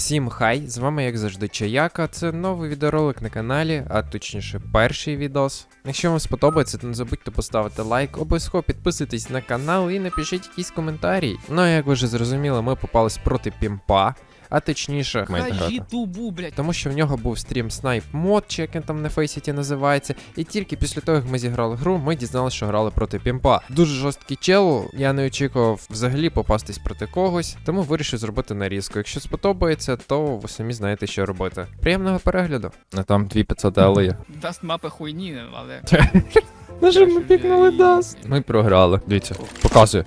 Всім хай, з вами як завжди Чаяка. Це новий відеоролик на каналі, а точніше перший відос. Якщо вам сподобається, то не забудьте поставити лайк, обов'язково підписуйтесь на канал і напишіть якийсь коментарі. Ну а як ви вже зрозуміли, ми попались проти пімпа, а точніше, Кажи тубу, блядь. Тому що в нього був стрім снайп мод, чи як він там на фейсіті називається. І тільки після того, як ми зіграли гру, ми дізналися, що грали проти пімпа. Дуже жорсткий чел. Я не очікував взагалі попастись проти когось, тому вирішив зробити нарізку. Якщо сподобається, то ви самі знаєте, що робити. Приємного перегляду. А там 2500 але. Даст мапи хуйні, але. На що ми пікнули даст? Ми програли. Дивіться, показує.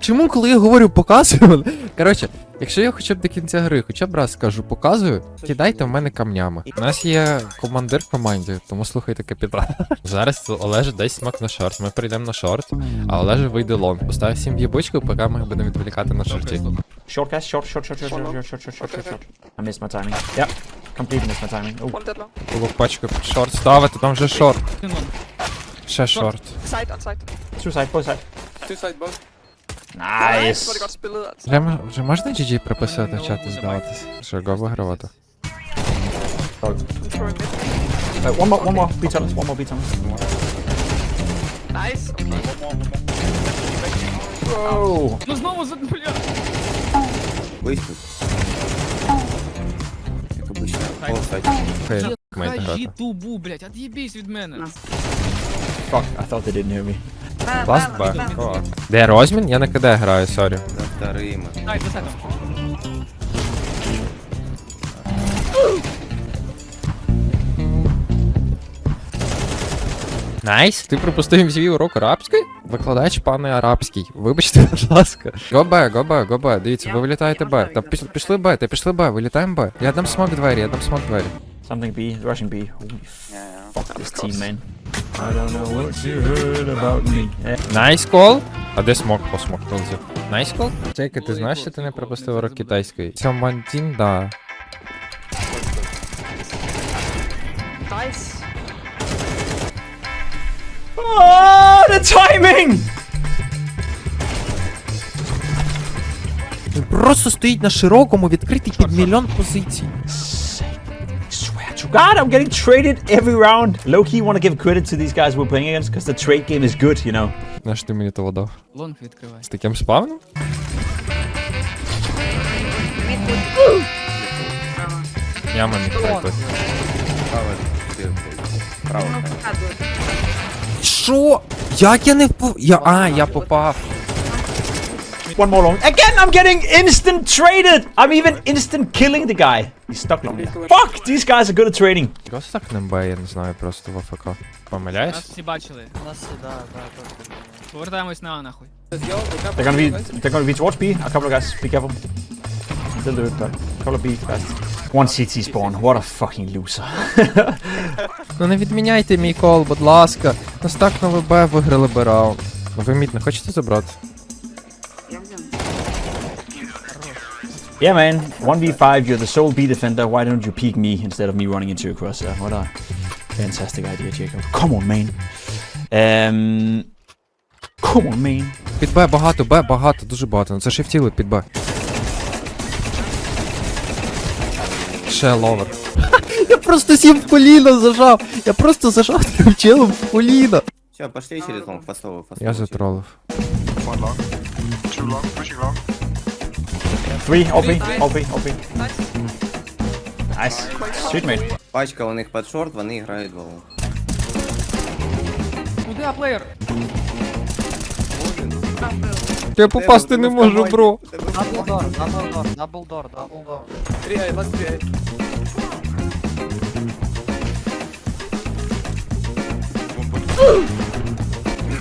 Чому, коли я говорю показую? Коротше, якщо я хоча б до кінця гри, хоча б раз скажу показую, кидайте в мене камнями. У нас є командир в команді, тому слухайте капітана. Зараз Олеж дай смак на шорт. Ми прийдемо на шорт, а Олеж вийде лонг. Поставив всім б'єбочку, поки ми будемо відволікати на шорті. Short guys, short, short, short, short, short, short, short, short, short, short, short. I missed my timing. Yeah, completely missed my timing. Oh, One dead long. Пачку під шорт ставити, там вже шорт. Ще шорт. Side on side. two side, both side. Two side both. Найс! Nice. Вже, можна GG прописати в чат і здаватись? Що, го вигравати? One more, one more B one more B tunnels. Найс. Whoa! Ну знову за бля. Wasted. Тубу, блядь, от'їбись від мене. Fuck, I thought they didn't hear me. Ласт Б. Де Розмін? Я на КД граю, сорі. За вторими. Ай, до себе. Найс. Ти пропустив свій урок арабської? Викладач пане арабський. Вибачте, будь ласка. Го Б, го Б, го Б. Дивіться, ви вилітаєте Б. Та пішли, пішли Б, та пішли Б, вилітаємо Б. Я дам смок двері, я дам смок двері. Something B, rushing B. Holy Yeah, fuck this team, man. I don't know what you heard about me. Yeah. Найс. А де смок по смок толзі? Найс кол? Джейка, ти знаєш, що ти не пропустив урок китайської? Сьомантін, да. Nice. Oh, the timing! Він просто стоїть на широкому, відкритий під мільйон позицій. Swear to God, I'm getting traded every round. Low key, want to give credit to these guys we're playing against because the trade game is good, you know. Наш ти мені того дав? Лонг відкривай. З таким спавном? Я мені хтось. Право. ти- Право. Що? Як я не впав? Я. А, я попав. One more long. Again, I'm getting instant traded. I'm even instant killing the guy. He's stuck long. Fuck, these guys are good at trading. Чого так не Б, я не знаю, просто в АФК. Помиляюсь? Нас всі бачили. Повертаємось на А нахуй. They're gonna be they're gonna be towards B. A couple of guys. Be careful. They'll do it. But a couple of B fast. One CT spawn. What a fucking loser. Ну не відміняйте мій кол, будь ласка. Нас так на ВБ виграли би раунд. Ну ви мід не хочете забрати? Yeah, man. 1v5. You're the sole B defender. Why don't you peek me instead of me running into your crosshair? What a fantastic idea, Jacob. Come on, man. Um. Come on, man. Під Б багато, Б багато, дуже багато. Ну це шифтіли під Б. Ще ловер. Я просто сім в коліно зажав. Я просто зажав тим челом в коліно. Все, пошли через лонг, фастовый, фастовый. Я затролив. One long. Two long, pushing long. Three. OP. OP. OP. Nice. Shoot, mate. Пачка у них під шорт, вони грають лонг. Куди а плеєр? Я попасти не можу, бро. Double door, double door. 3A, last 3A.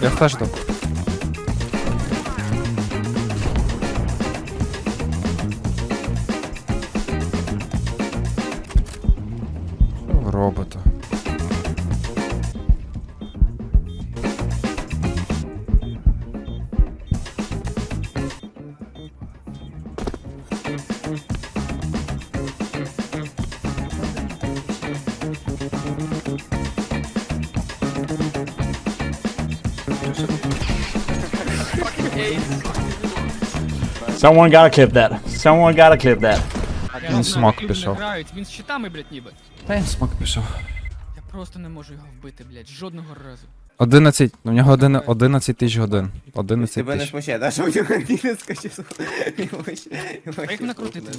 Я флеш дав. Що ви робите? Someone gotta clip that. Someone gotta clip that. Я Він знаю, смок як люди пішов. грають, Він з щитами, блядь, ніби. Та він смок пішов. Я просто не можу його вбити, блядь, жодного разу. 11, у нього один- 11 тисяч годин. 11 Тебе не тисяч. смущає, да, що у нього не скачив. А як накрутити?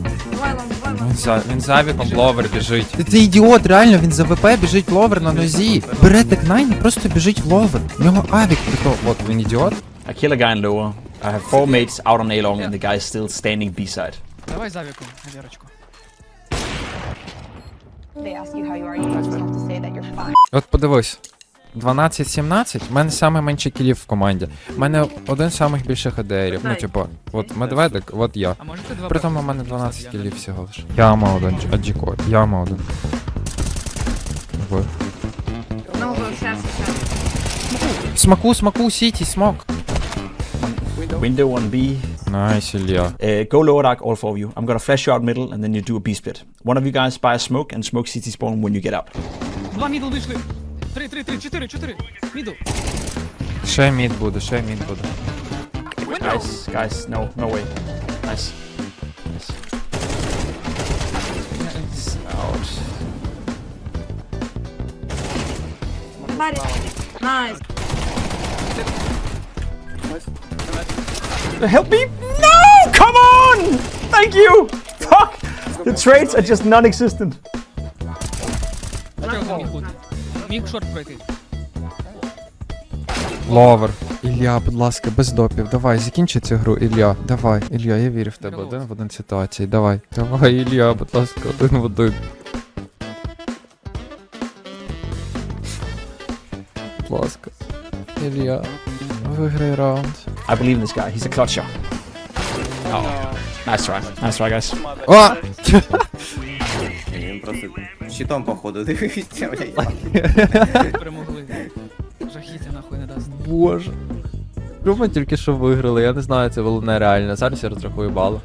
Він за, він за віком ловер біжить. Ти, ти ідіот, реально, він за ВП біжить в ловер на нозі. Бере тек-9 і просто біжить в ловер. У нього авік прито. От він ідіот. I kill a guy in lower. I have four mates out on A long, and the guy is still standing B side. Давай завіку на вірочку. От подивись. 12-17, в мене саме менше кілів в команді. У мене один з самих більших АДРів. Ну, типу, от медведик, от я. А можете в мене 12 кілів всього лише. Яма один, Аджіко, яма один. Смаку, смаку, сіті, смок. Window 1B. Nice, Ilya. Uh, go lower dark, all four of you. I'm gonna flash you out middle, and then you do a B split. One of you guys buy a smoke and smoke CT spawn when you get out. Два мидл вышли. Три, три, три, четыре, Guys, guys, no, no way. Nice. Nice. Nice. Nice. Nice. Help me! No! Come on! Thank you! Fuck! The trades are just non-existent. Міг? Шорт. Ловер. Ілля, будь ласка, без допів. Давай, закінчи цю гру, Ілля. Давай, Ілля, я вірю в тебе. Один в один ситуації. Давай. Давай, Ілля, будь ласка, один в один. Будь ласка. Ілля. Виграй раунд. I believe in this guy. He's a clutcher. Oh. Nice try. Nice try, guys. О! Він просто щитом походу дивиться, блядь. Перемогли. Жахіття нахуй не дасть. Боже. Що тільки що виграли, я не знаю, це було нереально. Зараз я розрахую бали.